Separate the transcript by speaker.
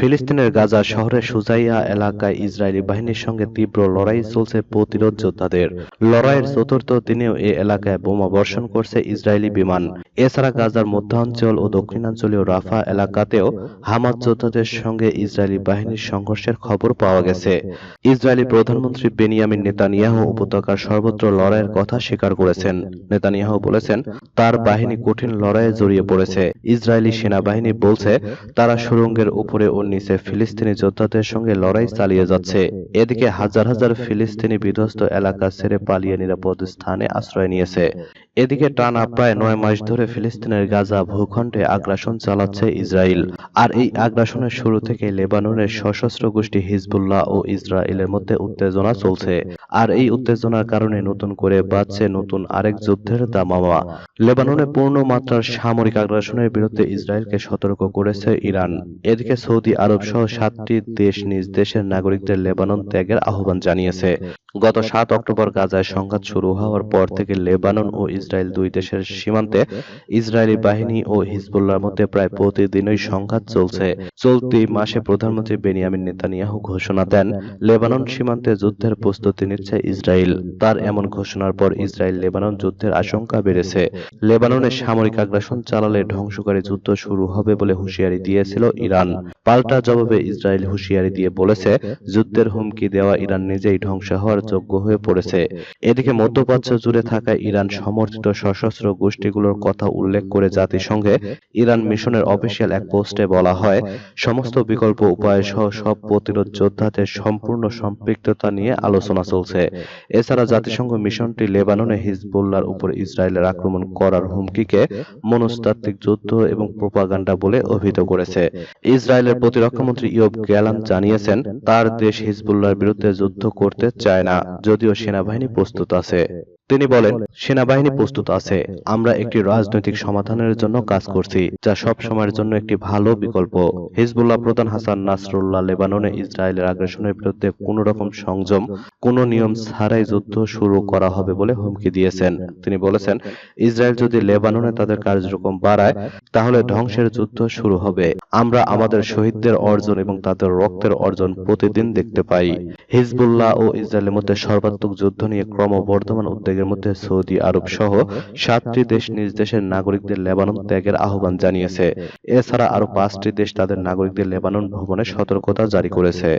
Speaker 1: ফিলিস্তিনের গাজা শহরে সুজাইয়া এলাকায় ইসরায়েলি বাহিনীর সঙ্গে তীব্র লড়াই চলছে প্রতিরোধ যোদ্ধাদের লড়াইয়ের চতুর্থ দিনেও এ এলাকায় বোমা বর্ষণ করছে ইসরায়েলি বিমান এছাড়া গাজার মধ্যাঞ্চল ও দক্ষিণাঞ্চলীয় রাফা এলাকাতেও হামাদ যোদ্ধাদের সঙ্গে ইসরায়েলি বাহিনীর সংঘর্ষের খবর পাওয়া গেছে ইসরায়েলি প্রধানমন্ত্রী বেনিয়ামিন নেতানিয়াহু উপত্যকার সর্বত্র লড়াইয়ের কথা স্বীকার করেছেন নেতানিয়াহু বলেছেন তার বাহিনী কঠিন লড়াইয়ে জড়িয়ে পড়েছে ইসরায়েলি সেনাবাহিনী বলছে তারা সুরঙ্গের উপরে ও নিচে ফিলিস্তিনি যোদ্ধাদের সঙ্গে লড়াই চালিয়ে যাচ্ছে এদিকে হাজার হাজার ফিলিস্তিনি বিধ্বস্ত এলাকা ছেড়ে পালিয়ে নিরাপদ স্থানে আশ্রয় নিয়েছে এদিকে টানা প্রায় নয় মাস ধরে ফিলিস্তিনের গাজা ভূখণ্ডে আগ্রাসন চালাচ্ছে ইসরায়েল আর এই আগ্রাসনের শুরু থেকে লেবাননের সশস্ত্র গোষ্ঠী হিজবুল্লাহ ও ইসরায়েলের মধ্যে উত্তেজনা চলছে আর এই উত্তেজনার কারণে নতুন করে বাড়ছে নতুন আরেক যুদ্ধের দামামা লেবাননে পূর্ণ মাত্রার সামরিক আগ্রাসনের বিরুদ্ধে ইসরায়েলকে সতর্ক করেছে ইরান এদিকে সৌদি আরব সহ সাতটি দেশ নিজ দেশের নাগরিকদের লেবানন ত্যাগের আহ্বান জানিয়েছে গত সাত অক্টোবর গাজায় সংঘাত শুরু হওয়ার পর থেকে লেবানন ও ইসরায়েল দুই দেশের সীমান্তে ইসরায়েলি বাহিনী ও হিজবুল্লার মধ্যে প্রায় প্রতিদিনই সংঘাত চলছে চলতি মাসে প্রধানমন্ত্রী বেনিয়ামিন নেতানিয়াহু ঘোষণা দেন লেবানন সীমান্তে যুদ্ধের প্রস্তুতি নিচ্ছে ইসরায়েল তার এমন ঘোষণার পর ইসরায়েল লেবানন যুদ্ধের আশঙ্কা বেড়েছে লেবাননের সামরিক আগ্রাসন চালালে ধ্বংসকারী যুদ্ধ শুরু হবে বলে হুঁশিয়ারি দিয়েছিল ইরান পাল্টা জবাবে ইসরায়েল হুঁশিয়ারি দিয়ে বলেছে যুদ্ধের হুমকি দেওয়া ইরান নিজেই ধ্বংস হওয়ার হামলার যোগ্য হয়ে পড়েছে এদিকে মধ্যপ্রাচ্য জুড়ে থাকা ইরান সমর্থিত সশস্ত্র গোষ্ঠীগুলোর কথা উল্লেখ করে জাতিসংঘে ইরান মিশনের অফিসিয়াল এক পোস্টে বলা হয় সমস্ত বিকল্প উপায় সহ সব প্রতিরোধ যোদ্ধাদের সম্পূর্ণ সম্পৃক্ততা নিয়ে আলোচনা চলছে এছাড়া জাতিসংঘ মিশনটি লেবাননে হিজবুল্লার উপর ইসরায়েলের আক্রমণ করার হুমকিকে মনস্তাত্ত্বিক যুদ্ধ এবং প্রোপাগান্ডা বলে অভিহিত করেছে ইসরায়েলের প্রতিরক্ষা মন্ত্রী ইয়ব গ্যালান জানিয়েছেন তার দেশ হিজবুল্লার বিরুদ্ধে যুদ্ধ করতে চায় না না যদিও সেনাবাহিনী প্রস্তুত আছে
Speaker 2: তিনি বলেন সেনাবাহিনী প্রস্তুত আছে আমরা একটি রাজনৈতিক সমাধানের জন্য কাজ করছি যা সব সময়ের জন্য একটি ভালো বিকল্প হিজবুল্লাহ প্রধান হাসান নাসরুল্লাহ লেবাননে ইসরায়েলের আগ্রাসনের বিরুদ্ধে কোনো রকম সংযম কোন নিয়ম ছাড়াই যুদ্ধ শুরু করা হবে বলে হুমকি দিয়েছেন তিনি বলেছেন ইসরায়েল যদি লেবাননে তাদের কার্যক্রম বাড়ায় তাহলে ধ্বংসের যুদ্ধ শুরু হবে আমরা আমাদের শহীদদের অর্জন এবং তাদের রক্তের অর্জন প্রতিদিন দেখতে পাই হিজবুল্লাহ ও ইসরায়েলের মধ্যে সর্বাত্মক যুদ্ধ নিয়ে ক্রমবর্ধমান উদ্বেগ বৈঠকের মধ্যে সৌদি আরব সহ সাতটি দেশ নিজ দেশের নাগরিকদের লেবানন ত্যাগের আহ্বান জানিয়েছে এছাড়া আরো পাঁচটি দেশ তাদের নাগরিকদের লেবানন ভ্রমণে সতর্কতা জারি করেছে